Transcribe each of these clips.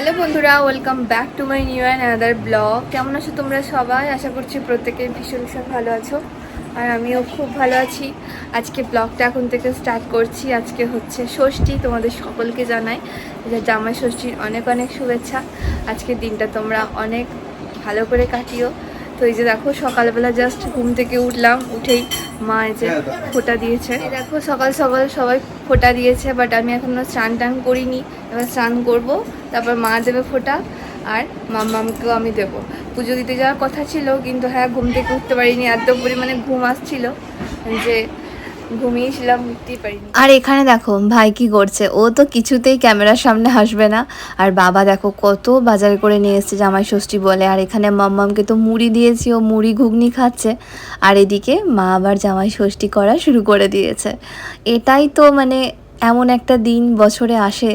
Hello বন্ধুরা welcome back to my new and other blog কেমন আছো তোমরা সবাই? আশা করছি প্রত্যেকে ভীষণ ভীষণ ভালো আছো, আর আমিও খুব ভালো আছি। আজকে ব্লগটা এখন থেকে স্টার্ট করছি। আজকে হচ্ছে ষষ্ঠী, তোমাদের সকলকে জানাই যে জামাই ষষ্ঠীর অনেক অনেক শুভেচ্ছা। আজকে দিনটা তোমরা অনেক ভালো করে কাটিও। তো এই যে দেখো সকালবেলা জাস্ট ঘুম থেকে উঠলাম উঠেই মা এই যে ফোঁটা দিয়েছে। দেখো সকাল সকাল সবাই ফোটা দিয়েছে বাট আমি এখনও স্নান টান করিনি। এবার স্নান করব তারপর মা দেবে ফোটা আর মামাকেও আমি দেব। পুজো দিতে যাওয়ার কথা ছিল কিন্তু হ্যাঁ ঘুম থেকে উঠতে পারিনি এত পরিমাণে ঘুম আসছিল যে ঘুমিয়েছিলাম, উঠতেই পারিনি। আর এখানে দেখো, ভাই কি করছে? ও তো কিছুতেই ক্যামেরার সামনে হাসবে না। আর বাবা দেখো, কত বাজার করে নিয়ে এসছে জামাই ষষ্ঠী বলে। আর এখানে মাম্মামকে তো মুড়ি দিয়েছি, ও মুড়ি ঘুগনি খাচ্ছে। আর এদিকে মা আবার জামাই ষষ্ঠী করা শুরু করে দিয়েছে। এটাই তো মানে এমন একটা দিন বছরে আসে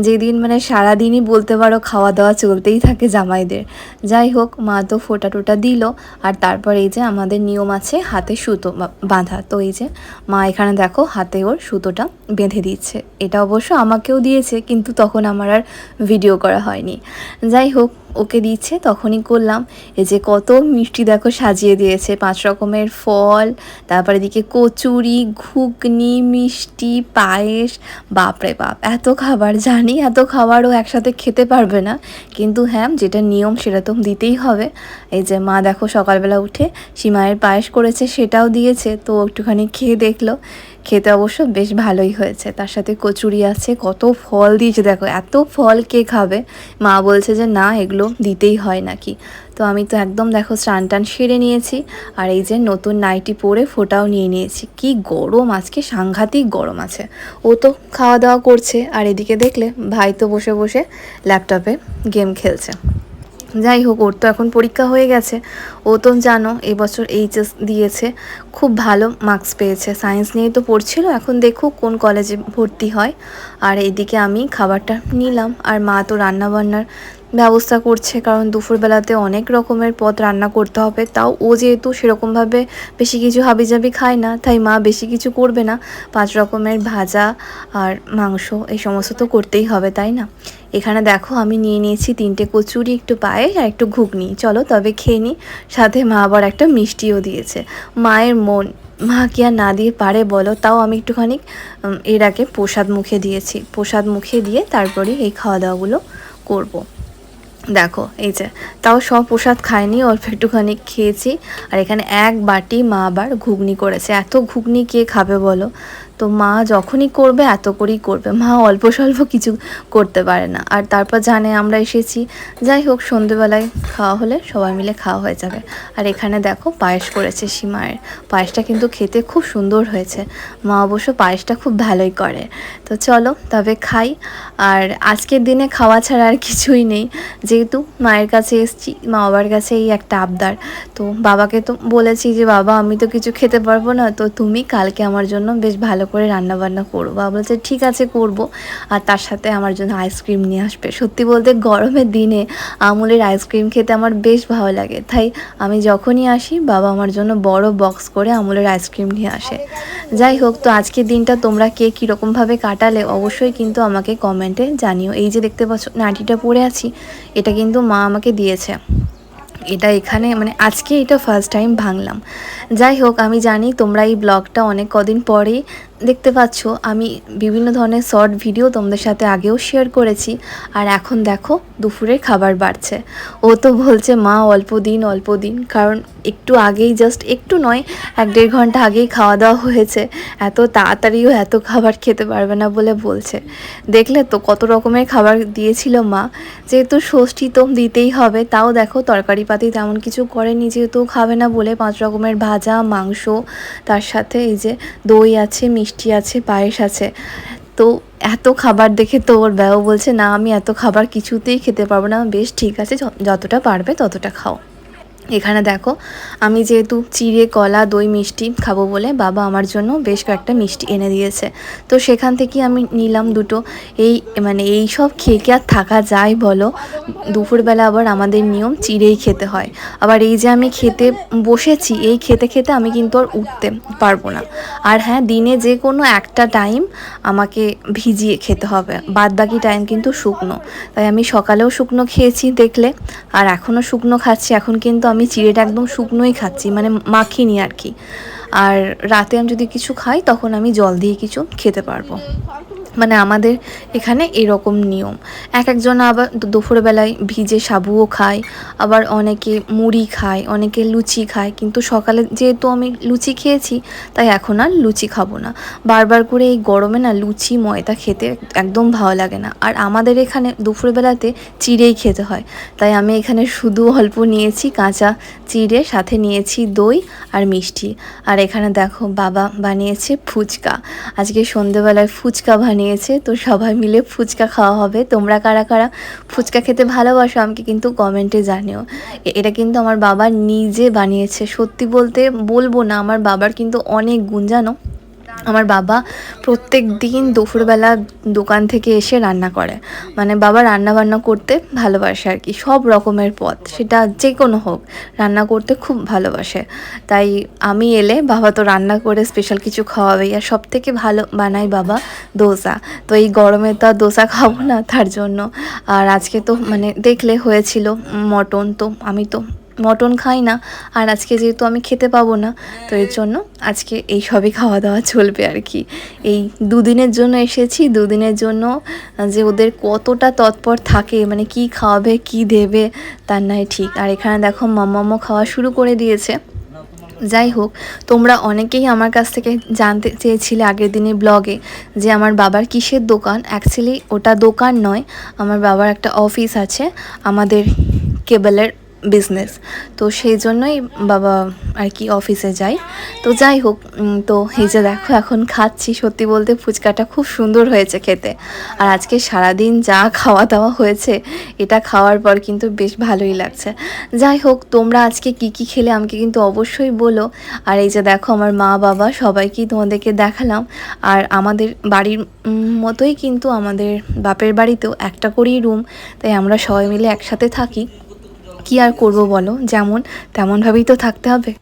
যেদিন মানে সারাদিনই বলতে পারো খাওয়া দাওয়া চলতেই থাকে জামাইদের। যাই হোক, মা তো ফোটা টোটা দিল আর তারপর এই যে আমাদের নিয়ম আছে হাতে সুতো বাঁধা। তো এই যে মা এখানে দেখো হাতে ওর সুতোটা বেঁধে দিচ্ছে। এটা অবশ্য আমাকেও দিয়েছে কিন্তু তখন আমার আর ভিডিও করা হয়নি। যাই হোক ওকে দিচ্ছে, তখনই করলাম। এই যে কত মিষ্টি দেখো সাজিয়ে দিয়েছে, পাঁচ রকমের ফল, তারপরে এদিকে কচুরি, ঘুগনি, মিষ্টি, পায়েস। বাপরে বাপ, এত খাবার, জানি এত খাবারও একসাথে খেতে পারবে না। কিন্তু হ্যাঁ যেটা নিয়ম সেটা তো দিতেই হবে। এই যে মা দেখো সকালবেলা উঠে সীমায়ের পায়েস করেছে, সেটাও দিয়েছে, তো একটুখানি খেয়ে দেখল। খেতে অবশ্য বেশ ভালোই হয়েছে। তার সাথে কচুরি আছে, কত ফল দিয়েছে। দেখো, এত ফল কে খাবে? মা বলছে যে, না, এগুলো দিতেই হয় নাকি? তো আমি তো একদম দেখো স্নান টান সেরে নিয়েছি, আর এই যে নতুন নাইটি পরে ফোটাও নিয়ে নিয়েছি। কি গরম আজকে, সাংঘাতিক গরম আছে। ও তো খাওয়া দাওয়া করছে, আর এদিকে দেখলে ভাই তো বসে বসে ল্যাপটপে গেম খেলছে। যাই হোক, ওর তো এখন পরীক্ষা হয়ে গেছে। ও তো জানো, এবছর এইচএস দিয়েছে, খুব ভালো মার্কস পেয়েছে। সায়েন্স নিয়েই তো পড়ছিল, এখন দেখো কোন কলেজে ভর্তি হয়। আর এদিকে আমি খাবারটা নিলাম, আর মা তো রান্নাবান্নার ব্যবস্থা করছে, কারণ দুপুরবেলাতে অনেক রকমের পদ রান্না করতে হবে। তাও ও যেহেতু সেরকমভাবে বেশি কিছু হাবিজাবি খায় না, তাই মা বেশি কিছু করবে না। পাঁচ রকমের ভাজা আর মাংস, এই সমস্ত তো করতেই হবে, তাই না? এখানে দেখো আমি নিয়ে নিয়েছি তিনটে কচুরি, একটু পায়েস আর একটু ঘুগনি। চলো তবে খেয়ে নিই সাথে মা আবার একটা মিষ্টিও দিয়েছে। মায়ের মন, মা কি আর না দিয়ে পারে বলো? তাও আমি একটুখানি এর আগে প্রসাদ মুখে দিয়েছি। প্রসাদ মুখে দিয়ে তারপরে এই খাওয়া দাওয়াগুলো করব। দেখো, এই যে, তাও সব প্রসাদ খায়নি অল্প একটুখানি খেয়েছি। আর এখানে এক বাটি মা আবার ঘুগনি করেছে। এত ঘুগনি কে খাবে বলো? তো মা যখনই করবে, এত করেই করবে। মা অল্প স্বল্প কিছু করতে পারে না। আর তারপর জানে আমরা এসেছি। যাই হোক, সন্ধেবেলায় খাওয়া হলে সবাই মিলে খাওয়া হয়ে যাবে। আর এখানে দেখো পায়েস করেছে সীমায়ের। পায়েসটা কিন্তু খেতে খুব সুন্দর হয়েছে। মা অবশ্য পায়েসটা খুব ভালোই করে। তো চলো তবে খাই। আর আজকের দিনে খাওয়া ছাড়া আর কিছুই নেই। যেহেতু মায়ের কাছে এসছি, মা বাবার কাছে এই একটা আবদার। তো বাবাকে তো বলেছি যে, বাবা, আমি তো কিছু খেতে পারব না। তো তুমি কালকে আমার জন্য বেশ ভালো করে রান্না বান্না করো বাবা বলছে, ঠিক আছে, করব। আর তার সাথে আমার জন্য আইসক্রিম নিয়ে আসবে। সত্যি বলতে গরমের দিনে আমুলের আইসক্রিম খেতে আমার বেশ ভালো লাগে। তাই আমি যখনই আসি, বাবা আমার জন্য বড় বক্স করে আমুলের আইসক্রিম নিয়ে আসে। যাই হোক, তো আজকের দিনটা তোমরা কে কীরকমভাবে কাটালে অবশ্যই কিন্তু আমাকে কমেন্টে জানিও। এই যে দেখতে পাচ্ছ, নাটিটা পরে আছি, এটা কিন্তু মা আমাকে দিয়েছে। এটা এখানে মানে আজকে এটা ফার্স্ট টাইম ভাঙলাম। যাই হোক, আমি জানি তোমরা এই ব্লগটা অনেক কদিন পরেই দেখতে পাচ্ছ, আমি বিভিন্ন ধরনের শর্ট ভিডিও তোমাদের সাথে আগেও শেয়ার করেছি। আর এখন দেখো, দুপুরের খাবার বাড়ছে। ও তো বলছে, মা, অল্প দিন অল্প দিন। কারণ একটু আগেই জাস্ট একটু নয়, এক দেড় ঘণ্টা আগেই খাওয়া দাওয়া হয়েছে। এত তাড়াতাড়িও এত খাবার খেতে পারবে না বলে বলছে। দেখলে তো কত রকমের খাবার দিয়েছিল মা। যেহেতু ষষ্ঠী তো দিতেই হবে, তাও দেখো তরকারি পাতি তেমন কিছু করেনি, যেহেতু খাবে না বলে। পাঁচ রকমের ভাজা, মাংস, তার সাথে এই যে দই আছে, মিষ্টি আছে, পায়েস আছে। তো এত খাবার দেখে তো ওর ব্যয় বলছে, না, আমি এত খাবার কিছুতেই খেতে পারব না। বেশ ঠিক আছে, যতটা পারবে ততটা খাও। এখানে দেখো, আমি যেহেতু চিড়ে, কলা, দই, মিষ্টি খাব বলে বাবা আমার জন্য বেশ কয়েকটা মিষ্টি এনে দিয়েছে। তো সেখান থেকে আমি নিলাম দুটো। এই মানে এই সব খেয়ে কি আর থাকা যায় বলো? দুপুরবেলা আবার আমাদের নিয়ম চিড়েই খেতে হয়। আবার এই যে আমি খেতে বসেছি, এই খেতে খেতে আমি কিন্তু আর উঠতে পারব না। আর হ্যাঁ দিনে যে কোনো একটা টাইম আমাকে ভিজিয়ে খেতে হবে। বাদ বাকি টাইম কিন্তু শুকনো। তাই আমি সকালেও শুকনো খেয়েছি দেখলে, আর এখনও শুকনো খাচ্ছি। এখন কিন্তু আমি চিড়েটা একদম শুকনোই খাচ্ছি মানে মাখিনি আর কি। আর রাতে আমি যদি কিছু খাই, তখন আমি জল দিয়ে কিছু খেতে পারব। মানে আমাদের এখানে এরকম নিয়ম। এক একজন আবার দুপুরবেলায় ভিজে সাবুও খায়, আবার অনেকে মুড়ি খায়, অনেকে লুচি খায়। কিন্তু সকালে যেহেতু আমি লুচি খেয়েছি, তাই এখন আর লুচি খাব না। বারবার করে এই গরমে না লুচি, ময়দা খেতে একদম ভালো লাগে না। আর আমাদের এখানে দুপুরবেলাতে চিড়েই খেতে হয়। তাই আমি এখানে শুধু অল্প নিয়েছি কাঁচা চিড়ে, সাথে নিয়েছি দই আর মিষ্টি। আর এখানে দেখো বাবা বানিয়েছে ফুচকা। আজকে সন্ধেবেলায় ফুচকা বানিয়েছে, তো সবাই মিলে ফুচকা খাওয়া হবে। তোমরা কারা কারা ফুচকা খেতে ভালোবাসো আমাকে কিন্তু কমেন্টে জানিও। এটা কিন্তু আমার বাবা নিজে বানিয়েছে। সত্যি বলতে বলব না, আমার বাবার কিন্তু অনেক গুণ, জানো? আমার বাবা প্রত্যেক দিন দুপুরবেলা দোকান থেকে এসে রান্না করে। মানে বাবা রান্না বান্না করতে ভালোবাসে আর কি, সব রকমের পদ, সেটা যে কোনো হোক, রান্না করতে খুব ভালোবাসে। তাই আমি এলে বাবা তো রান্না করে স্পেশাল কিছু খাওয়াবেই, আর সব থেকে ভালো বানায় বাবা দোসা। তো এই গরমে তো আর দোসা খাব না, তার জন্য। আর আজকে তো মানে দেখলে হয়েছিল মটন, তো আমি তো মটন খাই না, আর আজকে যেহেতু আমি খেতে পাবো না, তো এর জন্য আজকে এই সবই খাওয়া দাওয়া চলবে আর কি। এই দুদিনের জন্য এসেছি, দুদিনের জন্য যে ওদের কতটা তৎপর থাকে মানে কি খাওয়াবে, কি দেবে, তার নাই ঠিক। আর এখানে দেখো মাম্মামও খাওয়া শুরু করে দিয়েছে। যাই হোক, তোমরা অনেকেই আমার কাছ থেকে জানতে চেয়েছিলে আগের দিনের ব্লগে যে আমার বাবার কিসের দোকান? অ্যাকচুয়ালি ওটা দোকান নয়, আমার বাবার একটা অফিস আছে, আমাদের কেবলের বিজনেস তো সেই জন্যই বাবা আর কি অফিসে যায়। তো যাই হোক তো এই যে দেখো, এখন খাচ্ছি। সত্যি বলতে ফুচকাটা খুব সুন্দর হয়েছে খেতে। আর আজকে সারাদিন যা খাওয়া দাওয়া হয়েছে, এটা খাওয়ার পর কিন্তু বেশ ভালোই লাগছে। যাই হোক, তোমরা আজকে কি কি খেলে আমাকে কিন্তু অবশ্যই বলো। আর এই যে দেখো, আমার মা, বাবা সবাইকেই তোমাদেরকে দেখালাম। আর আমাদের বাড়ির মতোই কিন্তু আমাদের বাপের বাড়িতেও একটা করেই রুম তাই আমরা সবাই মিলে একসাথে থাকি। কি আর করব বলো? যেমন তেমনভাবেই তো থাকতে হবে।